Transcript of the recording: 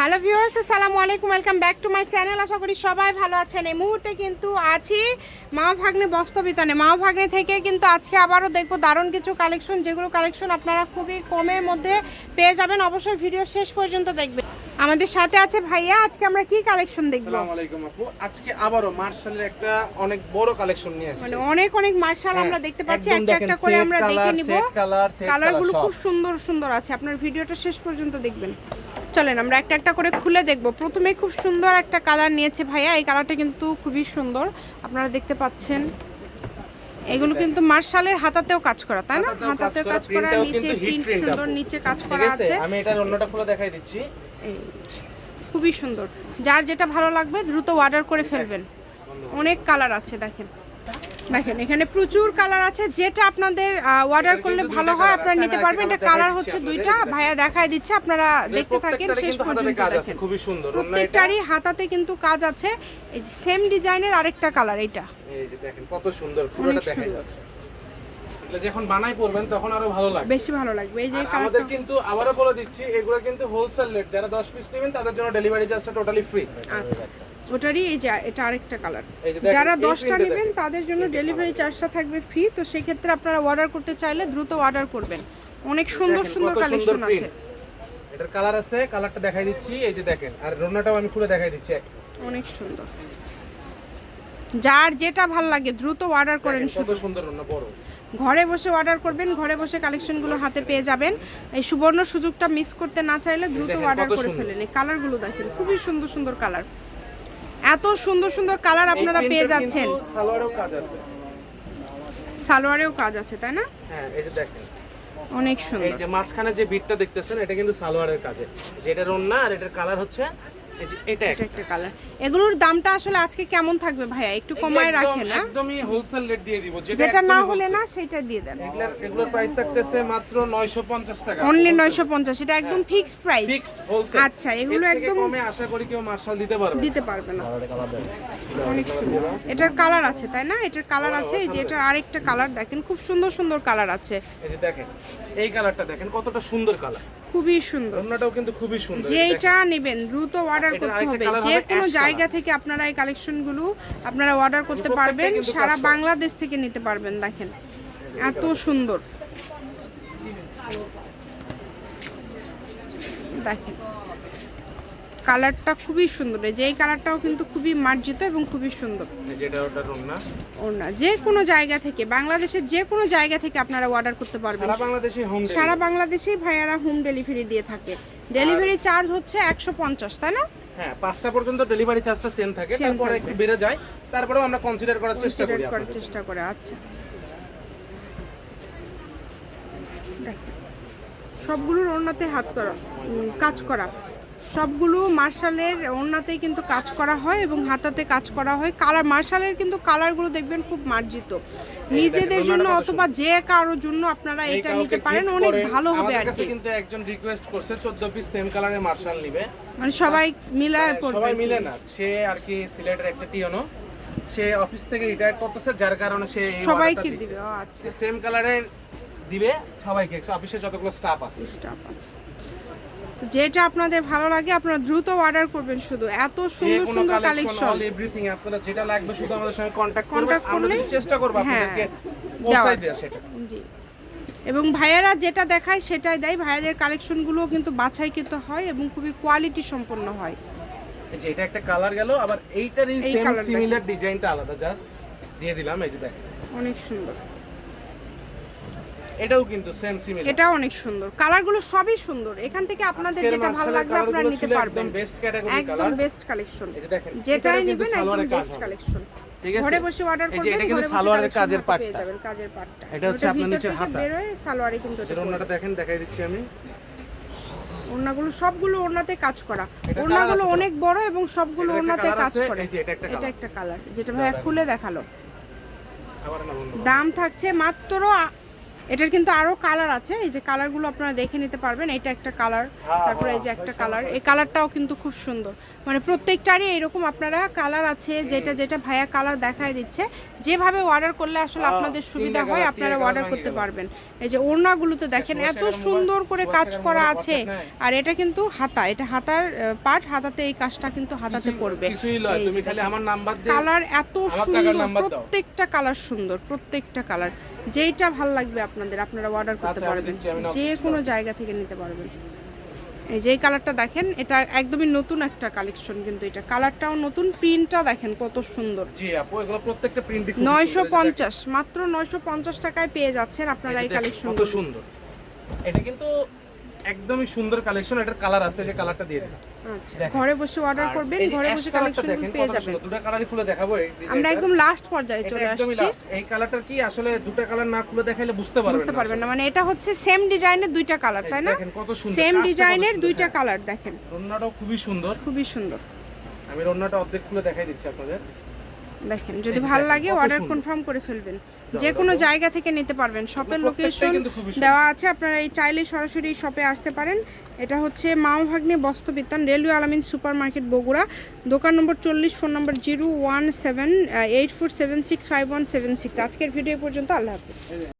Hello viewers আসসালামু আলাইকুম welcome back to my channel আশা করি সবাই ভালো আছেন। এই মুহূর্তে কিন্তু আছি মা ভাগ্নে বস্তবিতানে মা ভাগ্নে থেকে কিন্তু আজকে আবারও দেখব দারুণ কিছু কালেকশন যেগুলো কালেকশন আপনারা খুবই কমের মধ্যে পেয়ে যাবেন। অবশ্যই ভিডিও শেষ পর্যন্ত দেখবেন। আমাদের সাথে আছে ভাইয়া আজকে আমরা কি কালেকশন দেখব? আসসালামু আলাইকুম আপু। আজকে আবারও মার্শালের একটা অনেক বড় কালেকশন নিয়ে আসছি মানে অনেক অনেক মার্শাল হ্যাঁ, আমরা দেখতে পাচ্ছি। একটা একটা করে আমরা দেখে নিব। কালারগুলো খুব সুন্দর সুন্দর আছে। আপনার ভিডিওটা শেষ পর্যন্ত দেখবেন। চলেন আমরা একটা একটা করে খুলে দেখব। প্রথমে খুব সুন্দর একটা কালার নিয়েছে ভাইয়া। এই কালারটা কিন্তু খুবই সুন্দর। আপনারা দেখতে পাচ্ছেন। এগুলো কিন্তু মার্শালের হাতাতেও কাজ করা তাই না? হাতাতেও কাজ করা, নিচে প্রিন্ট সুন্দর নিচে কাজ করা আছে আছে। আমি এটার অন্যটা খুলে দেখাই দিচ্ছি। এই খুবই সুন্দর। যার যেটা ভালো লাগবে দ্রুত অর্ডার করে ফেলবেন। অনেক কালার আছে দেখেন। দেখেন এখানে প্রচুর কালার আছে। যেটা আপনাদের অর্ডার করলে ভালো হয় আপনারা নিতে পারবেন। এটা কালার হচ্ছে দুইটা ভাইয়া দেখায় দিচ্ছে। আপনারা দেখতে থাকেন শেষ পর্যন্ত কাজ আছে। দেখেন। খুবই সুন্দর। প্রত্যেকটারই হাতাতে কিন্তু কাজ আছে। এই যে সেম ডিজাইনের আরেকটা কালার এটা এই যে দেখেন কত সুন্দর পুরোটা দেখাই যাচ্ছে। যখন বানাই পড়বেন তখন আরও ভালো লাগবে। বেশি ভালো লাগবে। এই যে আমাদের কিন্তু আবারও বলে দিচ্ছি এগুলো কিন্তু হোলসেল রেট যারা 10 পিস নেবেন তাদের জন্য ডেলিভারি চার্জটা টোটালি ফ্রি আচ্ছা। ওটারই এই যে এটা আরেকটা কালার যারা দশটা নেবেন তাদের জন্য ডেলিভারি চার্জটা থাকবে ফ্রি তো সেক্ষেত্রে আপনারা অর্ডার করতে চাইলে দ্রুত অর্ডার করবেন। অনেক সুন্দর সুন্দর কালেকশন আছে। এটার কালার আছে কালারটা দেখাই দিচ্ছি এই যে দেখেন আর রোনাটাও আমি খুলে দেখাই দিচ্ছি অনেক সুন্দর। যার যেটা ভালো লাগে দ্রুত অর্ডার করেন কত সুন্দর রোনা বড়। ঘরে বসে অর্ডার করবেন ঘরে বসে কালেকশনগুলো হাতে পেয়ে যাবেন। এই সুবর্ণ সুযোগটা মিস করতে না চাইলে দ্রুত অর্ডার করে ফেলেন। এই কালারগুলো দেখেন খুবই সুন্দর সুন্দর কালার এত সুন্দর সুন্দর কালার আপনারা পেয়ে যাচ্ছেন। সালোয়ারেও কাজ আছে। সালোয়ারেও কাজ আছে তাই না? হ্যাঁ এই যে দেখেন। অনেক এই যে মাঝখানে যে বিটটা দেখতেছেন এটা কিন্তু সালোয়ারের কাজে। যেটার অন্য আর এটার কালার হচ্ছে এটা এটা একটা কালার এগুলোর দামটা আসলে আজকে কেমন থাকবে ভাইয়া? একটু কমায় রাখেন না একদমই হোলসেল রেট দিয়ে দিব যেটা না হলে না সেটা দিয়ে দেন। এগুলার এগুলোর প্রাইস থাকতেছে মাত্র 950 টাকা। অনলি নয়শো পঞ্চাশ এটা একদম ফিক্সড প্রাইস ফিক্সড হোলসেল আচ্ছা, এগুলো একদম- কমে আশা করি কেউ মার্শাল দিতে পারবে দিতে পারবে না। অনেক সুন্দর। এটার কালার আছে তাই না? এটার কালার আছে এই যে এটার আরেকটা কালার দেখেন খুব সুন্দর সুন্দর কালার আছে। এই যে দেখেন এই কালারটা দেখেন কতটা সুন্দর কালার খুবই সুন্দর। অন্যটাও কিন্তু খুবই সুন্দর। যেটা নেবেন দ্রুত অর্ডার করতে হবে। যে কোনো জায়গা থেকে আপনারা এই কালেকশনগুলো আপনারা অর্ডার করতে পারবেন সারা বাংলাদেশ থেকে নিতে পারবেন দেখেন। এত সুন্দর। দেখেন। কালারটা খুবই সুন্দর। এই যে এই কালারটাও কিন্তু খুবই মার্জিত এবং খুবই সুন্দর। ওনা যে কোনো জায়গা থেকে বাংলাদেশের যে কোনো জায়গা থেকে আপনারা অর্ডার করতে পারবেন। সারা বাংলাদেশে হোম সারা বাংলাদেশেই ভাইয়ারা হোম ডেলিভারি দিয়ে থাকে। ডেলিভারি চার্জ হচ্ছে একশো পঞ্চাশ তাই না? হ্যাঁ পাঁচটা পর্যন্ত ডেলিভারি চার্জটা সেম থাকে। তারপরে একটু বেড়ে যায়। তারপরেও আমরা কনসিডার করার চেষ্টা করি করার চেষ্টা করে আচ্ছা। সবগুলোর ওড়নাতে হাত করা কাজ করা। সবগুলো মার্শালের ওড়নাতে কিন্তু কাজ করা হয় এবং হাতাতে কাজ করা হয়। কালার মার্শালের কিন্তু কালারগুলো দেখবেন খুব মার্জিত। নিজেদের জন্য অথবা যে কারোর জন্য আপনারা এটা নিতে পারেন অনেক। ভালো হবে আর কি। কিন্তু একজন রিকোয়েস্ট করছে 14 পিস সেম কালারের মার্শাল নিবে। মানে সবাই মিলায় হ্যাঁ, পড়বে সবাই মিলে না সে আর কি সিলেটের একটা টিয়নো সে অফিস থেকে রিটায়ার করতেছে যার কারণে সে এই সবাইকে দিবে আচ্ছা। সেম কালারের দিবে সবাইকে অফিসে যতগুলো স্টাফ আছে। স্টাফ আছে। তো যেটা আপনাদের ভালো লাগে আপনারা দ্রুত অর্ডার করবেন শুধু। এত সুন্দর সুন্দর কালেকশন এভরিথিং আপনারা যেটা লাগবে শুধু আমাদের সঙ্গে কন্টাক্ট করবেন। আমরা চেষ্টা করব হ্যাঁ, আপনাদেরকে। পৌঁছাই দেওয়া সেটা। জি। এবং ভাইয়ারা যেটা দেখায় সেটাই দেয়। ভাইয়াদের কালেকশনগুলো কিন্তু বাছাইকৃত হয় এবং খুবই কোয়ালিটি সম্পন্ন হয়। এই যে এটা একটা কালার গেল আবার এইটারই এই সেম সিমিলার ডিজাইনটা আলাদা। জাস্ট দিয়ে দিলাম এই যে দেখেন। অনেক সুন্দর। এটাও কিন্তু সেম সিমিলার এটা অনেক সুন্দর। কালারগুলো সবই সুন্দর। এখান থেকে আপনাদের যেটা ভালো লাগবে আপনারা নিতে পারবেন। বেস্ট ক্যাটাগরি একদম বেস্ট কালেকশন যেটাই নেবেন একদম বেস্ট কালেকশন ঠিক আছে? ঘরে বসে অর্ডার করবেন এটা কিন্তু সালোয়ারের কাজের পেয়ে যাবেন কাজের পাটটা। এটা হচ্ছে আপনার নিচের হাতা। বেরোয় সালোয়ারে কিন্তু অন্যটা দেখেন দেখাই দিচ্ছি আমি। ওড়নাগুলো সবগুলো ওড়নাতে কাজ করা। ওড়নাগুলো? অনেক বড় এবং সবগুলো ওড়নাতে কাজ করে। এটা একটা এটা কালার। যেটা ভাইয়া খুলে দেখাল। দাম থাকছে মাত্র এটার কিন্তু আরও কালার আছে। এই যে কালারগুলো আপনারা দেখে নিতে পারবেন এটা একটা কালার হ্যাঁ, তারপরে এই যে একটা কালার এই কালারটাও কিন্তু খুব সুন্দর। মানে প্রত্যেকটারই এরকম আপনারা কালার আছে যেটা যেটা ভাইয়া কালার দেখায় দিচ্ছে। যেভাবে অর্ডার করলে আসলে হ্যাঁ, আপনাদের সুবিধা হয় আপনারা অর্ডার করতে পারবেন। এই যে ওড়নাগুলোতে দেখেন এত সুন্দর করে কাজ করা আছে। আর এটা কিন্তু হাতা এটা হাতার পার্ট হাতাতে এই কাজটা কিন্তু হাতাতে দিয়ে কালার এত সুন্দর প্রত্যেকটা কালার সুন্দর প্রত্যেকটা কালার যেইটা ভালো লাগবে আপনাদের আপনারা অর্ডার করতে আচ্ছা, পারবেন। যে কোনো জায়গা থেকে নিতে পারবেন। এই যে কালারটা দেখেন এটা একদমই নতুন একটা কালেকশন কিন্তু এটা। কালারটাও নতুন প্রিন্টটা দেখেন কত সুন্দর। জি আপু এগুলো প্রত্যেকটা প্রিন্ট খুব নয়শো পঞ্চাশ মাত্র নয়শো পঞ্চাশ টাকায় পেয়ে যাচ্ছেন আপনারা এই কালেকশন কত সুন্দর। এটা কিন্তু একদমই সুন্দর কালেকশন এটার কালার আছে যে কালারটা দিয়ে দিলাম। আচ্ছা ঘরে বসে অর্ডার করবেন ঘরে বসে কালেকশন পেয়ে যাবেন। দুটো কালারই খুলে দেখাবো এই আমরা একদম লাস্ট পর্যায়ে চলে আসছি। এই কালারটা কি আসলে দুটো কালার না খুলে দেখাইলে বুঝতে পারবেন বুঝতে পারবেন না মানে এটা হচ্ছে সেম ডিজাইনের দুইটা কালার তাই না? দেখেন কত সুন্দর সেম ডিজাইনের দুইটা হ্যাঁ। কালার দেখেন। রন্নাটাও খুবই সুন্দর। খুবই সুন্দর। আমি রন্নাটা অর্ধেক খুলে দেখাই দিচ্ছি আপনাদের। দেখেন যদি ভালো লাগে অর্ডার কনফার্ম করে ফেলবেন। যে কোনো জায়গা থেকে নিতে পারবেন। শপের লোকেশন। দেওয়া আছে। আপনারা এই চাইলে সরাসরি শপে আসতে পারেন। এটা হচ্ছে মাও ভাগ্নে বস্ত্রবিতান railway Alamin super market Bogura. দোকান নম্বর চল্লিশ phone number zero one seven eight four seven six five one seven six আজকের ভিডিও পর্যন্ত আল্লাহ হাফিজ।